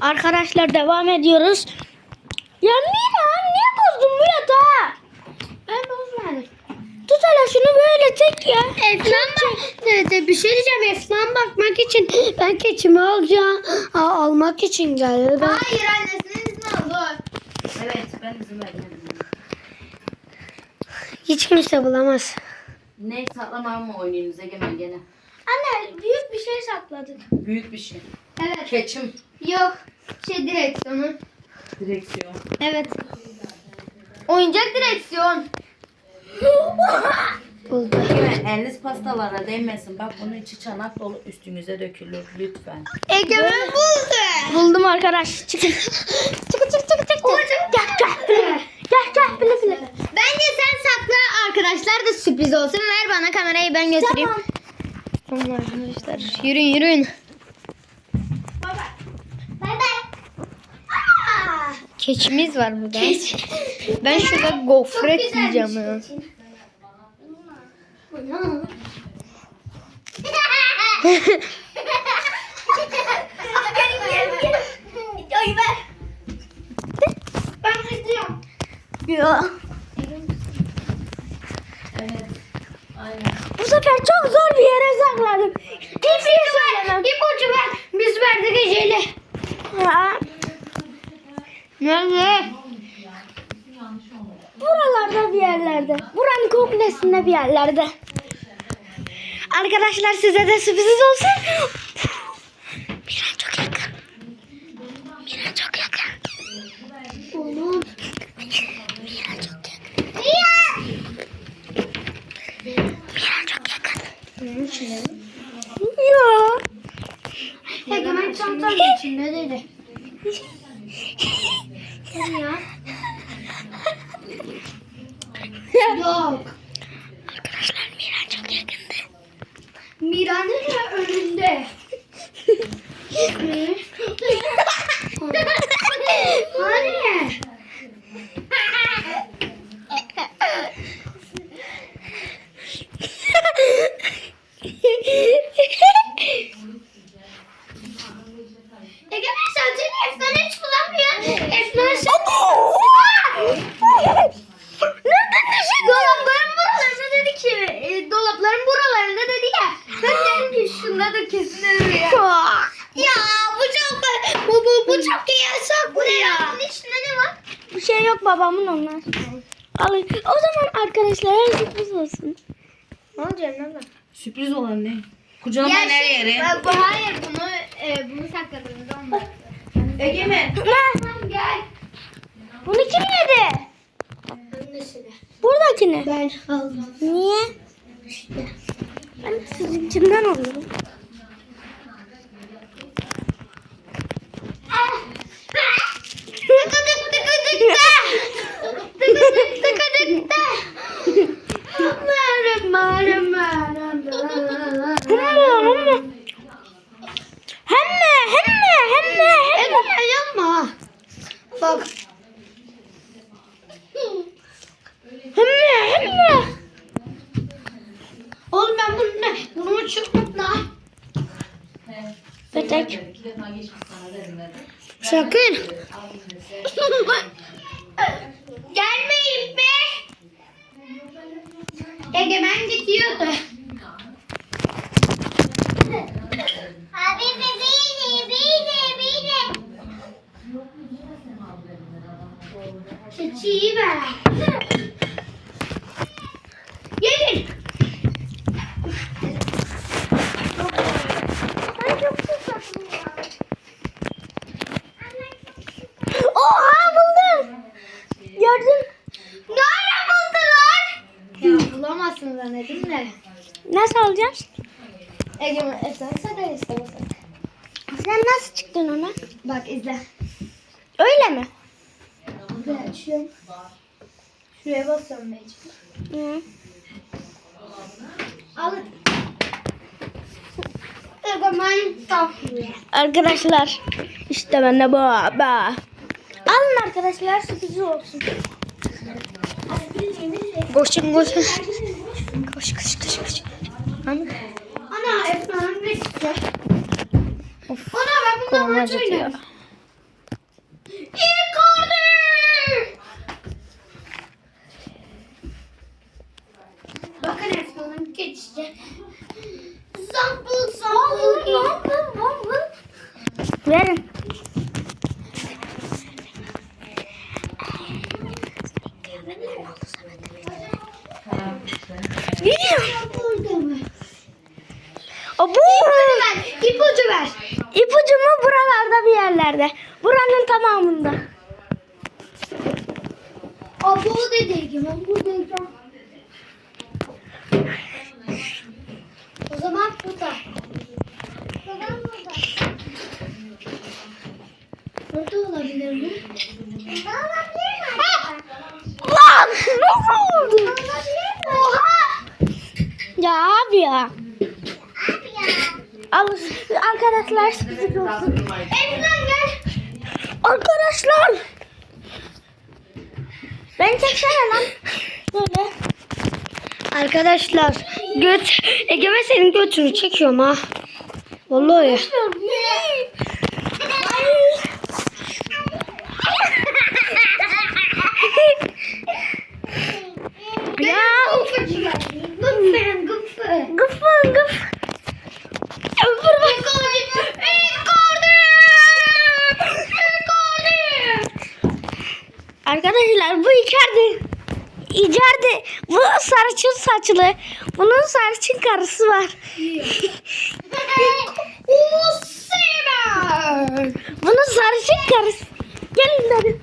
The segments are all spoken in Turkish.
Arkadaşlar devam ediyoruz. Ya Mira niye bozdun bu yatağı? Ben bozmadım. Tut hele şunu böyle çek ya. Eflan bak. Evet, bir şey diyeceğim. Eflan bakmak için ben keçimi alacağım. Aa, almak için geldi. Ben... Hayır annesinin izni aldı. Evet ben izin verdim. Hiç kimse bulamaz. Ne saklama mı oynuyorsunuz Egemen gene? Anne büyük bir şey sakladık. Büyük bir şey. Evet. Keçim. Yok. Şey direksiyonu. Direksiyon. Evet. Oyuncak direksiyon. Buldum. Egemen eliniz pastalara değmesin. Bak bunun içi çanak dolu üstünüze dökülür lütfen. Egemen buldu. Buldum arkadaş. Çıkın. çıkın çıkın çıkın çıkın. Gel gel. Gel gel bile bile. Bence sen sakla arkadaşlar da sürpriz olsun. Ver bana kamerayı ben götüreyim. Tamam. Tamam arkadaşlar. Yürüyün yürüyün. Keçimiz var burada. Ben şurada gofret yiyeceğim ya. Ben izliyorum. Ya. Evet. Aynen. Bu sefer çok zor bir yere sakladım. Şey söylemem. İpucu ver. Biz verdik Ece'yle. Ha, Nerede? buralarda bir yerlerde. Buranın komplesinde bir yerlerde. Arkadaşlar size de sürpriz olsun. Miran çok yakın. Miran çok yakın. Oğlum. Miran çok yakın. Miran! Miran çok yakın. Ya. Egemen çantanın içinde dedi. Ya. Yok. Arkadaşlar Miran çok yakındı. Mira'nın önünde. Hani? Egemen sen seni Efnan'ı hiç bulamıyorsun. Efnan sen... Nereden düşün? Dolapların buralarında dedi ki, e, dolapların buralarında dedi ya. Ben şundadır kesin öyle ya. Ya bu çok bu bu, bu çok iyi saklıyor. Bunun içinde ne var? Bir şey yok babamın onlar. Alın. O zaman arkadaşlar her sürpriz olsun. Ne olacak ne var? Sürpriz olan ne? Kucağıma her yere. Bu hayır bunu e, bunu sakladığımız olmaz. Egemen. Ne? Gel. Bunu kim yedi? Annesine. Buradakini. Ben aldım. Niye? Ben sizinkimden alıyorum. Lan. Petek. Sakın. Gelmeyin be. Egemen gidiyordu. Abi beni beni beni. Keçiyi ver. Gelin. Oha buldum. Gördün. Nerede buldular? Ya bulamazsın zannettim de. Nasıl alacağız? Egemen esense de istemesen. Sen nasıl çıktın ona? Bak izle. Öyle mi? Buraya açıyorum. Şuraya basıyorum mecbur. Hı. Alın. Egemen. Arkadaşlar işte ben de baba. Alın arkadaşlar sürpriz olsun. Koşun koşun. Koş koş koş koş. Ana. Ana efendim bitti. Of. Ana ben bundan Kolum maç oynuyorum. Icardi! Bakın efendim geçti. Zambul zambul. Zambul zambul. Verin. Burada? Abo. ver. İpucu ver. İpucu mu buralarda bir yerlerde. Buranın tamamında. Dedi Egemen. Burada Egemen. O zaman burada. Zaman burada. Burada olabilir mi? Burada olabilir mi? Lan nasıl oldu? Olabilir mi? Ya abi ya. Abi ya. Al arkadaşlar sürpriz olsun. Evden gel. Arkadaşlar. Ben çeksene lan. Böyle. Arkadaşlar göt Egemen senin götünü çekiyorum ha. Vallahi. Arkadaşlar bu içeride içeride bu sarışın saçlı bunun sarışın karısı var. Bunun sarışın karısı. Gelin dedim.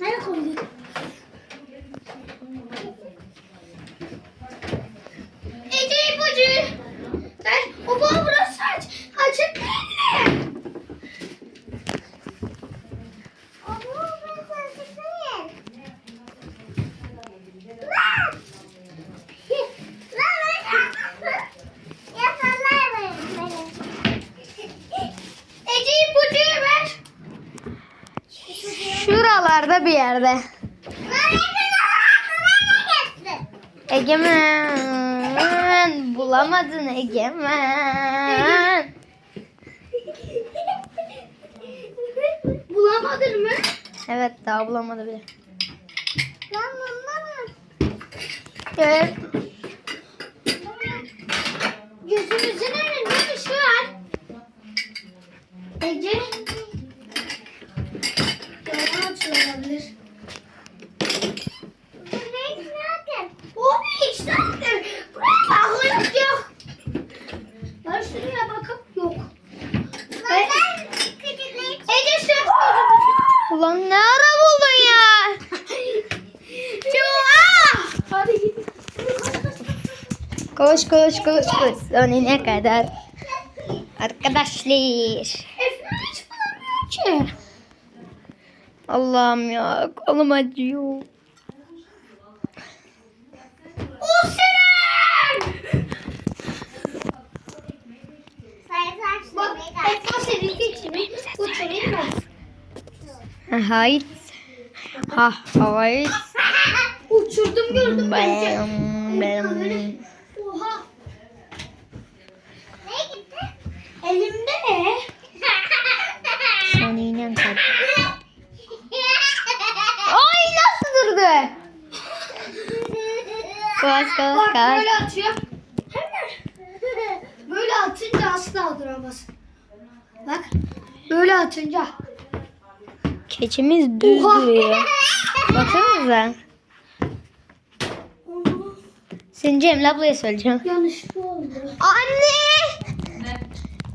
Nereye koydun? Ece ipucu. Ben o bana burası aç. Açık değil mi? Ece ipucuyu ver. Şuralarda bir yerde. Egemen bulamadın Egemen. Bulamadın mı? Evet daha bulamadı bile. Evet. Gözümüzün önünde bir şey var. Ece. Yalan açıyor olabilir. O ne işlerdir? Buraya bakıyoruz yok. Ben şuraya bakıp yok. Ben... Ece sen Ulan ne ara buldun ya? Çuva! Hadi git. Koş koş koş koş. Sonuna kadar. Arkadaşlar. Allah'ım ya kolum acıyor. O senin! Bak ben. Hayt. Ha hayt. Uçurdum gördüm. Bam, bam. Oha. Ne gitti? Ne? Sonuna kadar. Ay nasıl durdu? Koş koş Bak koş. böyle atıyor. Böyle atınca asla duramaz. Bak. Böyle atınca. Keçimiz düz Oha. duruyor. Baksanıza. Sen Cemile ablaya söyleyeceğim. Yanlışlıkla oldu. Anne!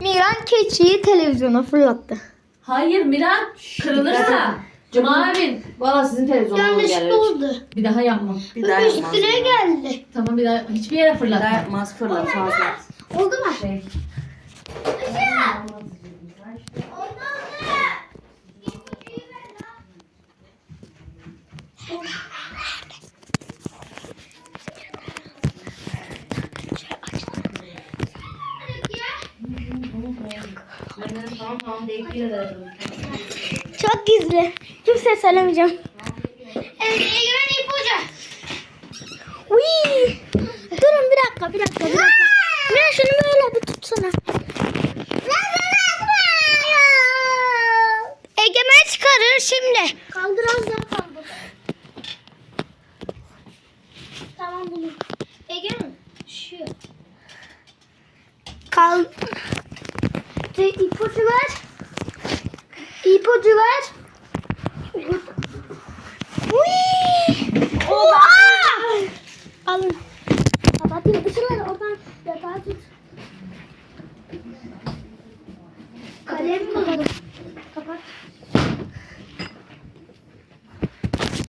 Miran keçiyi televizyona fırlattı. Hayır Miran kırılırsa. Cuma abin. Valla sizin televizyonunuz gelir. Yanlışlıkla oldu. Bir daha yapmam. Bir daha yapmaz. Üstüne geldi. Tamam bir daha hiçbir yere Bir fırlatma. daha yapmaz fırlat fazla. Oldu mu? Şey. Tamam tamam Çok gizli. Kimseye söylemeyeceğim. Evet, ipucular. Uy! Oha! Alın. Kapatayım ışınları.